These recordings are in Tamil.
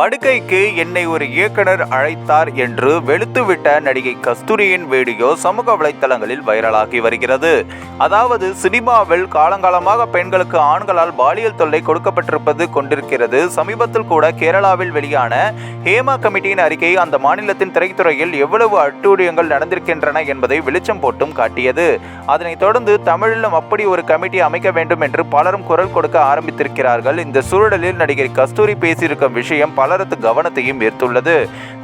படுக்கைக்கு என்னை ஒரு இயக்குனர் அழைத்தார் என்று வெளுத்துவிட்ட நடிகை கஸ்தூரியின் வீடியோ சமூக வலைத்தளங்களில் வைரலாகி வருகிறது. அதாவது சினிமாவில் காலங்காலமாக பெண்களுக்கு ஆண்களால் பாலியல் தொல்லை கொடுக்கப்பட்டிருப்பது கொண்டிருக்கிறது. சமீபத்தில் கூட கேரளாவில் வெளியான ஹேமா கமிட்டியின் அறிக்கை அந்த மாநிலத்தின் திரைத்துறையில் எவ்வளவு அட்டூழியங்கள் நடந்திருக்கின்றன என்பதை வெளிச்சம் போட்டும் காட்டியது. அதனைத் தொடர்ந்து தமிழிலும் அப்படி ஒரு கமிட்டி அமைக்க வேண்டும் என்று பலரும் குரல் கொடுக்க ஆரம்பித்திருக்கிறார்கள். இந்த சூழலில் நடிகை கஸ்தூரி பேசியிருக்கும் விஷயம் பல பலரது கவனத்தையும் ஈர்த்துள்ளது.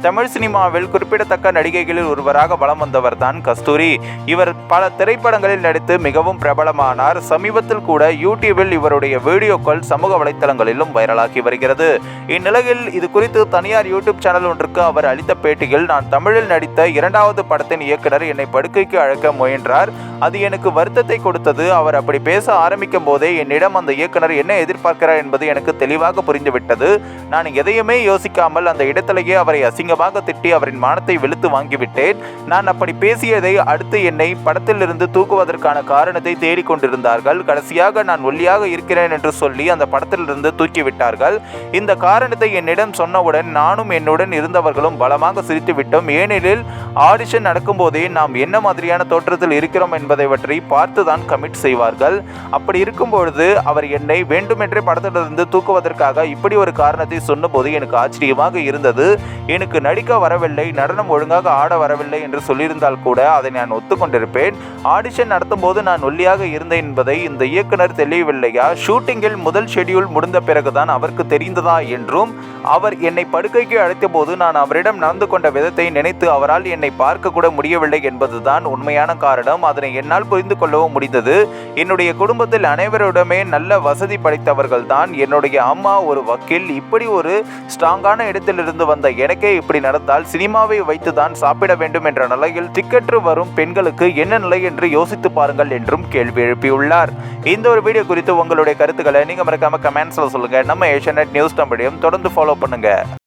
தமிழ் சினிமாவில் குறிப்பிடத்தக்க நடிகைகளில் ஒருவராக வலம் வந்தவர் தான் கஸ்தூரி. இவர் பல திரைப்படங்களில் நடித்து மிகவும் பிரபலமானார். சமீபத்தில் கூட யூடியூபில் இவருடைய வீடியோக்கள் சமூக வலைத்தளங்களிலும் வைரலாகி வருகிறது. இந்நிலையில் இது குறித்து தனியார் யூடியூப் சேனல் ஒன்றுக்கு அவர் அளித்த பேட்டியில் நான் தமிழில் நடித்த இரண்டாவது படத்தின் இயக்குனர் என்னை படுக்கைக்கு அழைக்க முயன்றார். அது எனக்கு வருத்தத்தை கொடுத்தது. அவர் அப்படி பேச ஆரம்பிக்கும் போதே என்னிடம் அந்த இயக்குனர் என்ன எதிர்பார்க்கிறார் என்பது எனக்கு தெளிவாக புரிந்துவிட்டது. நான் எதையுமே யோசிக்காமல் அந்த இடத்திலேயே அவரை அசிங்கமாக திட்டி அவரின் மானத்தை வெளுத்து வாங்கிவிட்டேன். நான் அப்படி பேசியதை அடுத்து என்னை படத்திலிருந்து தூக்குவதற்கான காரணத்தை தேடிக்கொண்டிருந்தார்கள் கடைசியாக நான் ஒல்லியாக இருக்கிறேன் என்று சொல்லி அந்த படத்திலிருந்து தூக்கிவிட்டார்கள். இந்த காரணத்தை என்னிடம் சொன்னவுடன் நானும் என்னுடன் இருந்தவர்களும் பலமாக சிரித்து விட்டோம் ஏனெனில் ஆடிஷன் நடக்கும்போதே நாம் என்ன மாதிரியான தோற்றத்தில் இருக்கிறோம் என்பதை பற்றி பார்த்து தான் கமிட் செய்வார்கள். அப்படி இருக்கும் பொழுது அவர் என்னை வேண்டுமென்றே படத்திலிருந்து தூக்குவதற்காக இப்படி ஒரு காரணத்தை சொன்னபோது எனக்கு ஆச்சரியமாக இருந்தது. எனக்கு நடிக்க வரவில்லை நடனம் ஒழுங்காக ஆட வரவில்லை என்று சொல்லியிருந்தால் கூட அதை நான் ஒத்துக்கொண்டிருப்பேன். ஆடிஷன் நடத்தும் போது நான் ஒல்லியாக இருந்தேன் என்பதை இந்த இயக்குனர் தெளிவில்லையா ஷூட்டிங்கில் முதல் ஷெட்யூல் முடிந்த பிறகுதான் அவருக்கு தெரிந்ததா என்றும் அவர் என்னை படுக்கைக்கு அழைத்த போது நான் அவரிடம் நடந்து கொண்ட விதத்தை நினைத்து அவரால் என்னை பார்க்க கூட முடியவில்லை என்பதுதான் உண்மையான காரணம். அதனை என்னால் புரிந்து கொள்ளவும் முடிந்தது. என்னுடைய குடும்பத்தில் அனைவரிடமே நல்ல வசதி படைத்தவர்கள் தான் என்னுடைய அம்மா ஒரு வக்கீல். இப்படி ஒரு ஸ்ட்ராங்கான இடத்திலிருந்து வந்த எனக்கே இப்படி நடந்தால் சினிமாவை வைத்து தான் சாப்பிட வேண்டும் என்ற நிலையில் திக்கற்று வரும் பெண்களுக்கு என்ன நிலை என்று யோசித்து பாருங்கள் என்றும் கேள்வி எழுப்பியுள்ளார். இந்த ஒரு வீடியோ குறித்து உங்களுடைய கருத்துக்களை நீங்கள் மறக்காம கமெண்ட்ஸில் சொல்லுங்கள் நம்ம ஏஷியநெட் நியூஸ் தமிழையும் தொடர்ந்து ஃபாலோ பண்ணுங்கள்